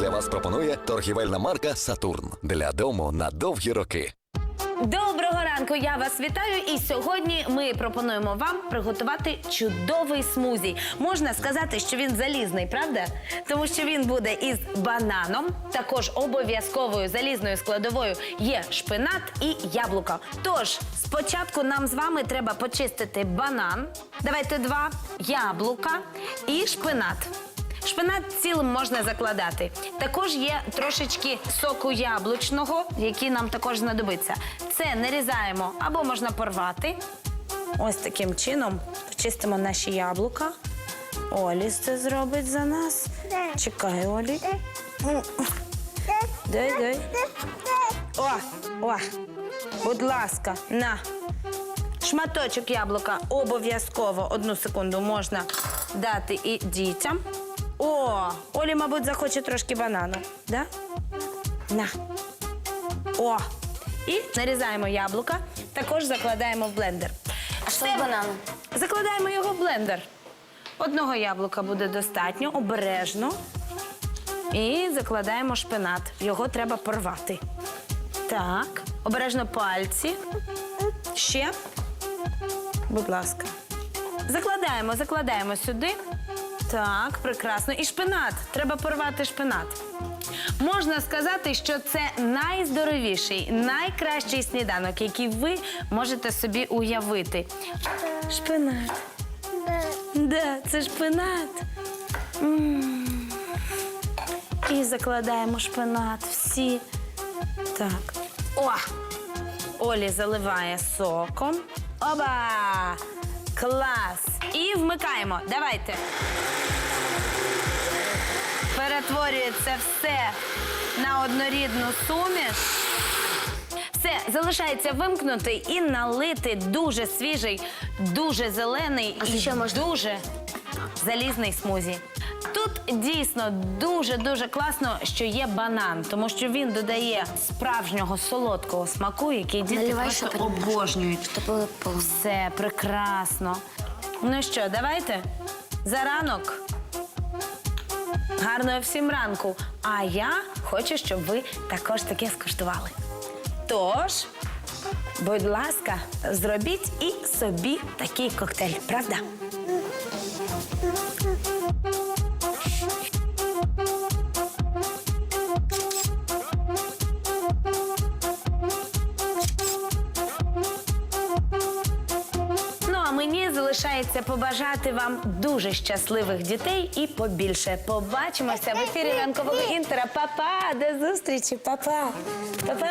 для вас пропонує торгівельна марка Сатурн для дому на довгі роки. Доброго ранку, я вас вітаю. І сьогодні ми пропонуємо вам приготувати чудовий смузі. Можна сказати, що він залізний, правда? Тому що він буде із бананом. Також обов'язковою залізною складовою є шпинат і яблуко. Тож спочатку нам з вами треба почистити банан. Давайте два яблука і шпинат. Шпинат цілим можна закладати. Також є трошечки соку яблучного, який нам також знадобиться. Це нарізаємо або можна порвати. Ось таким чином почистимо наші яблука. Олі це зробить за нас. Чекай, Олі. Дай, дай. О, о, будь ласка, на. Шматочок яблука обов'язково одну секунду можна дати і дітям. О, Олі, мабуть, захоче трошки банану. Да? На. О. І нарізаємо яблука. Також закладаємо в блендер. А що з бананом? Закладаємо його в блендер. Одного яблука буде достатньо, обережно. І закладаємо шпинат. Його треба порвати. Так, обережно пальці. Ще. Будь ласка. Закладаємо, закладаємо сюди. Так, прекрасно. І шпинат. Треба порвати шпинат. Можна сказати, що це найздоровіший, найкращий сніданок, який ви можете собі уявити. Шпинат. Да, це шпинат. М. І закладаємо шпинат всі. Так. О! Олі заливає соком. Оба! Клас! І вмикаємо. Давайте. Перетворюється все на однорідну суміш. Все, залишається вимкнути і налити дуже свіжий, дуже зелений А і ще можна? дуже залізний смузі. Тут дійсно дуже-дуже класно, що є банан, тому що він додає справжнього солодкого смаку, який діти Наливай просто понемножку, обожнюють. Щоб було повно. Все прекрасно. Ну що, давайте за ранок. Гарного всім ранку. А я хочу, щоб ви також таке скуштували. Тож, будь ласка, зробіть і собі такий коктейль, правда? Залишається побажати вам дуже щасливих дітей і побільше. Побачимося в ефірі ранкового інтера. Па-па! До зустрічі, па-па! Па-па!